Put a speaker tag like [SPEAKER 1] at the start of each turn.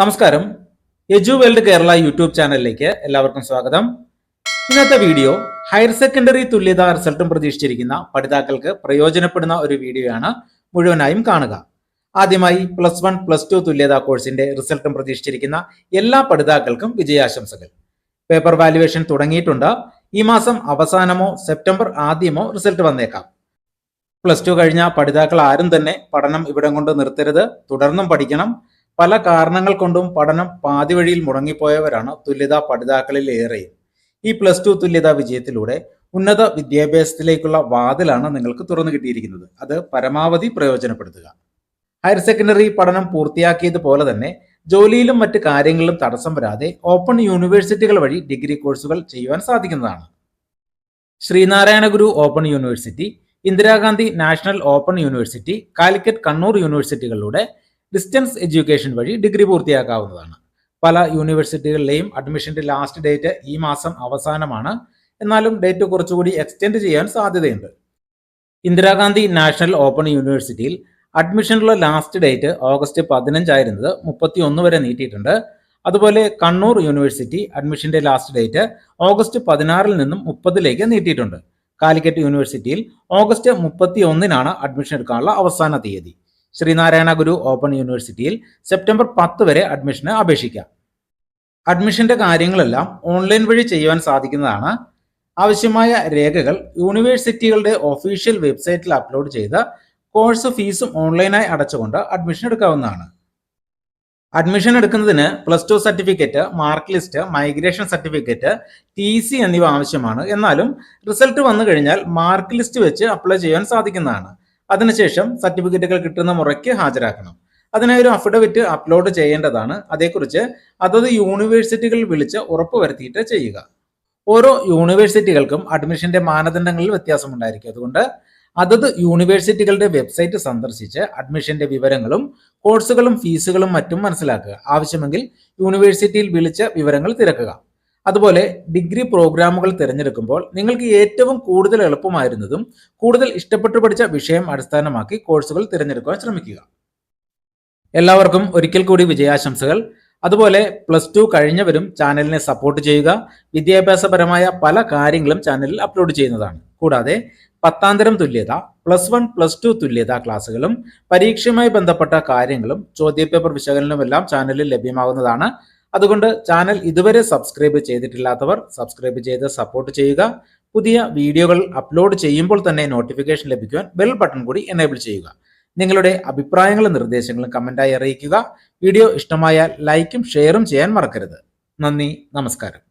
[SPEAKER 1] നമസ്കാരം. എജു world Kerala YouTube ചാനലിലേക്ക് എല്ലാവർക്കും സ്വാഗതം. ഇന്നത്തെ വീഡിയോ ഹയർ സെക്കൻഡറി തുല്യതാ റിസൾട്ടും പ്രതീക്ഷിച്ചിരിക്കുന്ന പഠിതാക്കൾക്ക് പ്രയോജനപ്പെടുന്ന ഒരു വീഡിയോയാണ് മുഴുവനായും കാണുക. ആദ്യമായി പ്ലസ് വൺ പ്ലസ് ടു തുല്യതാ കോഴ്സിന്റെ റിസൾട്ടും പ്രതീക്ഷിച്ചിരിക്കുന്ന എല്ലാ പഠിതാക്കൾക്കും വിജയാശംസകൾ. പേപ്പർ വാല്യുവേഷൻ തുടങ്ങിയിട്ടുണ്ട്. ഈ മാസം അവസാനമോ സെപ്റ്റംബർ ആദ്യമോ റിസൾട്ട് വന്നേക്കാം. പ്ലസ് ടു കഴിഞ്ഞ പഠിതാക്കൾ ആരും തന്നെ പഠനം ഇവിടം കൊണ്ട് നിർത്തരുത്. തുടർന്നും പഠിക്കണം. പല കാരണങ്ങൾ കൊണ്ടും പഠനം പാതി വഴിയിൽ മുടങ്ങിപ്പോയവരാണ് തുല്യതാ പഠിതാക്കളിൽ ഏറെയും. ഈ പ്ലസ് ടു തുല്യതാ വിജയത്തിലൂടെ ഉന്നത വിദ്യാഭ്യാസത്തിലേക്കുള്ള വാതിലാണ് നിങ്ങൾക്ക് തുറന്നു കിട്ടിയിരിക്കുന്നത്. അത് പരമാവധി പ്രയോജനപ്പെടുത്തുക. ഹയർ സെക്കൻഡറി പഠനം പൂർത്തിയാക്കിയതുപോലെ തന്നെ ജോലിയിലും മറ്റ് കാര്യങ്ങളിലും തടസ്സം വരാതെ ഓപ്പൺ യൂണിവേഴ്സിറ്റികൾ വഴി ഡിഗ്രി കോഴ്സുകൾ ചെയ്യുവാൻ സാധിക്കുന്നതാണ്. Sreenarayana Guru open university Indira Gandhi national open university Calicut Kannur യൂണിവേഴ്സിറ്റികളിലൂടെ distance education വഴി ഡിഗ്രി പൂർത്തിയാക്കാവുന്നതാണ്. പല യൂണിവേഴ്സിറ്റികളിലെയും അഡ്മിഷന്റെ ലാസ്റ്റ് ഡേറ്റ് ഈ മാസം അവസാനമാണ്. എന്നാലും ഡേറ്റ് കുറച്ചുകൂടി എക്സ്റ്റെൻഡ് ചെയ്യാൻ സാധ്യതയുണ്ട്. ഇന്ദിരാഗാന്ധി നാഷണൽ ഓപ്പൺ യൂണിവേഴ്സിറ്റിയിൽ അഡ്മിഷനുള്ള ലാസ്റ്റ് ഡേറ്റ് ഓഗസ്റ്റ് പതിനഞ്ചായിരുന്നത് മുപ്പത്തി ഒന്ന് വരെ നീട്ടിയിട്ടുണ്ട്. അതുപോലെ കണ്ണൂർ യൂണിവേഴ്സിറ്റി അഡ്മിഷന്റെ ലാസ്റ്റ് ഡേറ്റ് ഓഗസ്റ്റ് പതിനാറിൽ നിന്നും മുപ്പതിലേക്ക് നീട്ടിയിട്ടുണ്ട്. കാലിക്കറ്റ് യൂണിവേഴ്സിറ്റിയിൽ ഓഗസ്റ്റ് മുപ്പത്തി ഒന്നിനാണ് അഡ്മിഷൻ എടുക്കാനുള്ള അവസാന തീയതി. ശ്രീനാരായണ ഗുരു ഓപ്പൺ യൂണിവേഴ്സിറ്റിയിൽ സെപ്റ്റംബർ പത്ത് വരെ അഡ്മിഷന് അപേക്ഷിക്കാം. അഡ്മിഷന്റെ കാര്യങ്ങളെല്ലാം ഓൺലൈൻ വഴി ചെയ്യുവാൻ സാധിക്കുന്നതാണ്. ആവശ്യമായ രേഖകൾ യൂണിവേഴ്സിറ്റികളുടെ ഒഫീഷ്യൽ വെബ്സൈറ്റിൽ അപ്ലോഡ് ചെയ്ത് കോഴ്സ് ഫീസും ഓൺലൈനായി അടച്ചുകൊണ്ട് അഡ്മിഷൻ എടുക്കാവുന്നതാണ്. അഡ്മിഷൻ എടുക്കുന്നതിന് plus two certificate mark list migration certificate T C എന്നിവ ആവശ്യമാണ്. എന്നാലും റിസൾട്ട് വന്നു കഴിഞ്ഞാൽ മാർക്ക് ലിസ്റ്റ് വെച്ച് അപ്ലൈ ചെയ്യാൻ സാധിക്കുന്നതാണ്. അതിനുശേഷം സർട്ടിഫിക്കറ്റുകൾ കിട്ടുന്ന മുറയ്ക്ക് ഹാജരാക്കണം. അതിനായി ഒരു അഫിഡവിറ്റ് അപ്ലോഡ് ചെയ്യേണ്ടതാണ്. അതേക്കുറിച്ച് അതത് യൂണിവേഴ്സിറ്റികൾ വിളിച്ച് ഉറപ്പുവരുത്തിയിട്ട് ചെയ്യുക. ഓരോ യൂണിവേഴ്സിറ്റികൾക്കും അഡ്മിഷന്റെ മാനദണ്ഡങ്ങളിൽ വ്യത്യാസമുണ്ടായിരിക്കും. അതുകൊണ്ട് അതത് യൂണിവേഴ്സിറ്റികളുടെ വെബ്സൈറ്റ് സന്ദർശിച്ച് അഡ്മിഷന്റെ വിവരങ്ങളും കോഴ്സുകളും ഫീസുകളും മറ്റും മനസ്സിലാക്കുക. ആവശ്യമെങ്കിൽ യൂണിവേഴ്സിറ്റിയിൽ വിളിച്ച് വിവരങ്ങൾ തിരക്കുക. അതുപോലെ ഡിഗ്രി പ്രോഗ്രാമുകൾ തിരഞ്ഞെടുക്കുമ്പോൾ നിങ്ങൾക്ക് ഏറ്റവും കൂടുതൽ എളുപ്പമായിരുന്നതും കൂടുതൽ ഇഷ്ടപ്പെട്ടു പഠിച്ച വിഷയം അടിസ്ഥാനമാക്കി കോഴ്സുകൾ തിരഞ്ഞെടുക്കാൻ ശ്രമിക്കുക. എല്ലാവർക്കും ഒരിക്കൽ കൂടി വിജയാശംസകൾ. അതുപോലെ പ്ലസ് ടു കഴിഞ്ഞവരും ചാനലിനെ സപ്പോർട്ട് ചെയ്യുക. വിദ്യാഭ്യാസപരമായ പല കാര്യങ്ങളും ചാനലിൽ അപ്ലോഡ് ചെയ്യുന്നതാണ്. കൂടാതെ പത്താന്തരം തുല്യത പ്ലസ് വൺ പ്ലസ് ടു തുല്യതാ ക്ലാസ്സുകളും പരീക്ഷയുമായി ബന്ധപ്പെട്ട കാര്യങ്ങളും ചോദ്യപേപ്പർ വിശകലനവും എല്ലാം ചാനലിൽ ലഭ്യമാകുന്നതാണ്. അതുകൊണ്ട് ചാനൽ ഇതുവരെ സബ്സ്ക്രൈബ് ചെയ്തിട്ടില്ലാത്തവർ സബ്സ്ക്രൈബ് ചെയ്ത് സപ്പോർട്ട് ചെയ്യുക. പുതിയ വീഡിയോകൾ അപ്ലോഡ് ചെയ്യുമ്പോൾ തന്നെ നോട്ടിഫിക്കേഷൻ ലഭിക്കുവാൻ ബെൽ ബട്ടൺ കൂടി എനേബിൾ ചെയ്യുക. നിങ്ങളുടെ അഭിപ്രായങ്ങളും നിർദ്ദേശങ്ങളും കമന്റായി അറിയിക്കുക. വീഡിയോ ഇഷ്ടമായാൽ ലൈക്കും ഷെയറും ചെയ്യാൻ മറക്കരുത്. നന്ദി നമസ്കാരം.